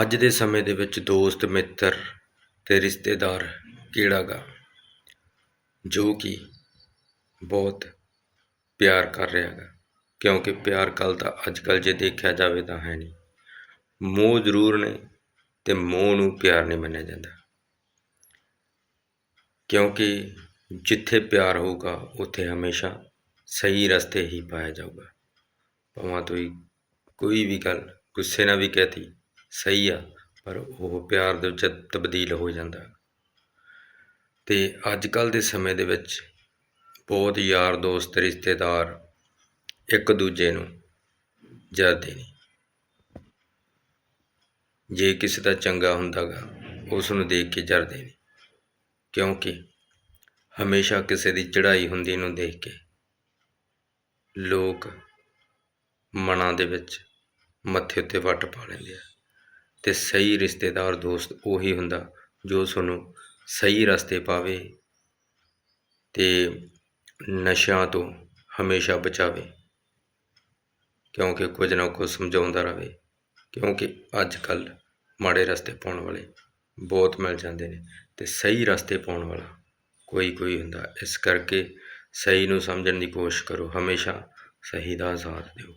ਅੱਜ ਦੇ ਸਮੇਂ ਦੇ ਵਿੱਚ ਦੋਸਤ, ਮਿੱਤਰ ਅਤੇ ਰਿਸ਼ਤੇਦਾਰ ਕਿਹੜਾ ਗਾ? ਜੋ ਕਿ ਬਹੁਤ ਪਿਆਰ ਕਰ ਰਿਹਾ ਗਾ। ਕਿਉਂਕਿ ਪਿਆਰ ਕੱਲ੍ਹ ਤਾਂ ਅੱਜ ਕੱਲ੍ਹ ਜੇ ਦੇਖਿਆ ਜਾਵੇ ਤਾਂ ਹੈ ਨਹੀਂ। ਮੋਹ ਜ਼ਰੂਰ ਨੇ ਅਤੇ ਮੋਹ ਨੂੰ ਪਿਆਰ ਨਹੀਂ ਮੰਨਿਆ ਜਾਂਦਾ। ਕਿਉਂਕਿ ਜਿੱਥੇ ਪਿਆਰ ਹੋਊਗਾ, ਉੱਥੇ ਹਮੇਸ਼ਾ ਸਹੀ ਰਸਤੇ ਹੀ ਪਾਇਆ ਜਾਊਗਾ। ਭਾਵੇਂ ਤੁਸੀਂ ਕੋਈ ਵੀ ਗੱਲ ਗੁੱਸੇ ਨਾਲ ਵੀ ਕਹਤੀ ਸਹੀ ਆ, ਪਰ ਉਹ ਪਿਆਰ ਦੇ ਵਿੱਚ ਤਬਦੀਲ ਹੋ ਜਾਂਦਾ। ਤੇ ਅੱਜ ਕੱਲ ਦੇ ਸਮੇਂ ਦੇ ਵਿੱਚ ਬਹੁਤ ਯਾਰ ਦੋਸਤ, ਰਿਸ਼ਤੇਦਾਰ ਇੱਕ ਦੂਜੇ ਨੂੰ ਜਰਦੇ ਨੇ। ਜੇ ਕਿਸੇ ਦਾ ਚੰਗਾ ਹੁੰਦਾਗਾ, ਉਸ ਨੂੰ ਦੇਖ ਕੇ ਜਰਦੇ ਨੇ, ਕਿਉਂਕਿ ਹਮੇਸ਼ਾ ਕਿਸੇ ਦੀ ਚੜ੍ਹਾਈ ਹੁੰਦੀ ਨੂੰ ਦੇਖ ਕੇ ਲੋਕ ਮਨਾਂ ਦੇ ਵਿੱਚ ਮੱਥੇ ਉੱਤੇ ਵੱਟ ਪਾ ਲੈਂਦੇ ਆ। ਅਤੇ ਸਹੀ ਰਿਸ਼ਤੇਦਾਰ ਦੋਸਤ ਉਹੀ ਹੁੰਦਾ ਜੋ ਤੁਹਾਨੂੰ ਸਹੀ ਰਸਤੇ ਪਾਵੇ ਅਤੇ ਨਸ਼ਿਆਂ ਤੋਂ ਹਮੇਸ਼ਾ ਬਚਾਵੇ। ਕਿਉਂਕਿ ਕੁਝ ਨਾ ਕੁਝ ਸਮਝਾਉਂਦਾ ਰਹੇ, ਕਿਉਂਕਿ ਅੱਜ ਕੱਲ੍ਹ ਮਾੜੇ ਰਸਤੇ ਪਾਉਣ ਵਾਲੇ ਬਹੁਤ ਮਿਲ ਜਾਂਦੇ ਨੇ ਅਤੇ ਸਹੀ ਰਸਤੇ ਪਾਉਣ ਵਾਲਾ ਕੋਈ ਕੋਈ ਹੁੰਦਾ। ਇਸ ਕਰਕੇ ਸਹੀ ਨੂੰ ਸਮਝਣ ਦੀ ਕੋਸ਼ਿਸ਼ ਕਰੋ, ਹਮੇਸ਼ਾ ਸਹੀ ਦਾ ਸਾਥ ਦਿਓ।